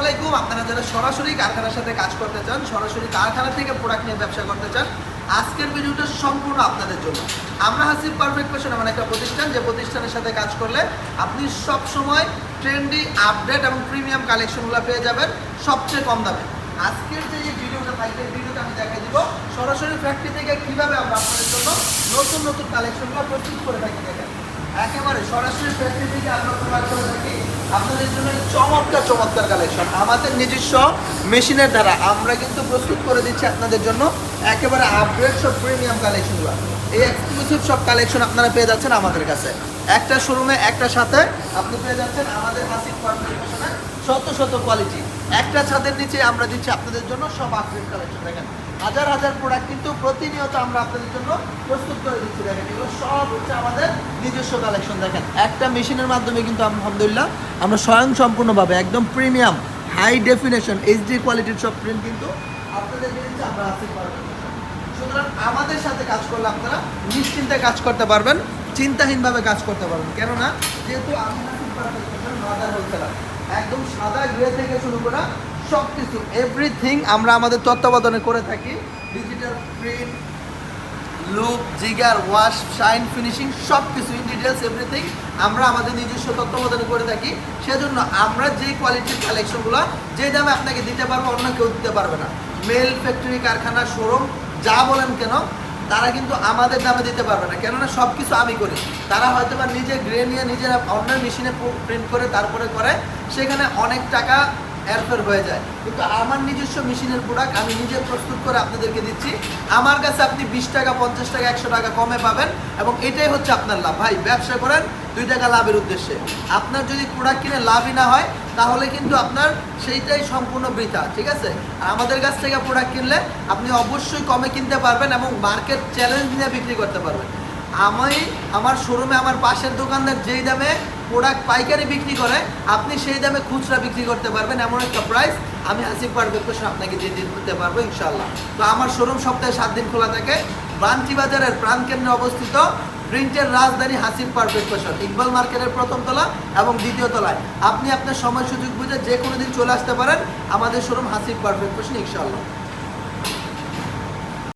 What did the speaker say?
আলাইকুম। আপনারা যারা সরাসরি কারখানার সাথে কাজ করতে চান, সরাসরি কারখানা থেকে প্রোডাক্ট নিয়ে ব্যবসা করতে চান, আজকের ভিডিওটা সম্পূর্ণ আপনাদের জন্য। আমরা হাসিব পারফেক্ট ফ্যাশন এমন একটা প্রতিষ্ঠান, যে প্রতিষ্ঠানের সাথে কাজ করলে আপনি সব সময় ট্রেন্ডি আপডেট এবং প্রিমিয়াম কালেকশনগুলো পেয়ে যাবেন সবচেয়ে কম দামে। আজকের যে ভিডিওটা থাকবে ভিডিওটা আমি দেখাই দিব। সরাসরি ফ্যাক্টরি থেকে কীভাবে আমরা আপনাদের জন্য নতুন নতুন কালেকশনগুলো প্রস্তুত করে থাকি দেখেন। একেবারে সরাসরি থেকে আপনাদের জন্য চমৎকার চমৎকার কালেকশন আমাদের নিজস্ব মেশিনের দ্বারা আমরা কিন্তু প্রস্তুত করে দিচ্ছি আপনাদের জন্য একেবারে আপগ্রেড সব প্রিমিয়াম কালেকশনগুলো এই এক্সক্লুসিভ সব কালেকশন আপনারা পেয়ে যাচ্ছেন আমাদের কাছে। একটা শোরুমে একটা সাথে আপনি পেয়ে যাচ্ছেন আমাদের হাসিক ফার্মেশনে শত শত কোয়ালিটি একটা ছাদের নিচে আমরা দিচ্ছি আপনাদের জন্য সব আপগ্রেড কালেকশন দেখেন, হাজার হাজার প্রোডাক্ট কিন্তু প্রতিনিয়ত আমরা আপনাদের জন্য প্রস্তুত করে দিচ্ছি। দেখেন, এগুলো সব হচ্ছে আমাদের নিজস্ব কালেকশন দেখেন, একটা মেশিনের মাধ্যমে কিন্তু আলহামদুলিল্লাহ আমরা স্বয়ং সম্পূর্ণভাবে একদম প্রিমিয়াম হাই ডেফিনেশন এইচডি কোয়ালিটির সব প্রিন্ট কিন্তু আপনাদের দিচ্ছি আমরা আসতে পারব সুতরাং আমাদের সাথে কাজ করলে আপনারা নিশ্চিন্তে কাজ করতে পারবেন, চিন্তাহীনভাবে কাজ করতে পারবেন। কেননা, যেহেতু আমি হাসিব পারফেক্ট মাদার হোলসেলার একদম গ্রে থেকে শুরু করা সব কিছু এভরিথিং আমরা আমাদের তত্ত্বাবধানে করে থাকি। Digital print look jigger wash shine finishing সব কিছু ইন ডিটেলস এভরিথিং আমরা আমাদের নিজস্ব তত্ত্বাবধানে করে থাকি। সেজন্য আমরা যে কোয়ালিটির কালেকশনগুলো যে দামে আপনাকে দিতে পারব, অন্য কেউ দিতে পারবে না। মেল ফ্যাক্টরি কারখানা শোরুম যা বলেন কেন তারা কিন্তু আমাদের দামে দিতে পারবে না। কেননা সব কিছু আমি করি। তারা হয়তো বা নিজে গ্রে নিয়ে নিজের অন্য মেশিনে প্রিন্ট করে তারপরে করে। সেখানে অনেক টাকা এরফের হয়ে যায়। কিন্তু আমার নিজস্ব মেশিনের প্রোডাক্ট আমি নিজে প্রস্তুত করে আপনাদেরকে দিচ্ছি। আমার কাছে আপনি বিশ টাকা, পঞ্চাশ টাকা, একশো টাকা কমে পাবেন এবং এটাই হচ্ছে আপনার লাভ। ভাই, ব্যবসা করেন, দুই টাকা লাভের উদ্দেশ্যে। আপনার যদি প্রোডাক্ট কিনে লাভই না হয়, তাহলে কিন্তু আপনার সেইটাই সম্পূর্ণ বৃথা, ঠিক আছে? আর আমাদের কাছ থেকে প্রোডাক্ট কিনলে আপনি অবশ্যই কমে কিনতে পারবেন এবং মার্কেট চ্যালেঞ্জ নিয়ে বিক্রি করতে পারবেন। আমি আমার শোরুমে আমার পাশের দোকানদার যেই দামে প্রোডাক্ট পাইকারি বিক্রি করে, আপনি সেই দামে খুচরা বিক্রি করতে পারবেন এমন একটা প্রাইস আমি আসিফ পারবে কোশ্চেন আপনাকে দিয়ে দিতে পারব ইনশাল্লাহ তো আমার শোরুম সপ্তাহে সাত দিন খোলা থাকে। বান্টি বাজারের প্রাণকেন্দ্রে অবস্থিত প্রিন্টের রাজধানী হাসিব পারফেক্ট ফ্যাশন ইকবাল মার্কেটের প্রথম তলা এবং দ্বিতীয় তলায়। আপনি আপনার সময় সুযোগ বুঝে যে কোনো দিন চলে আসতে পারেন আমাদের শোরুম হাসিব পারফেক্ট ফ্যাশন ইনশাল্লাহ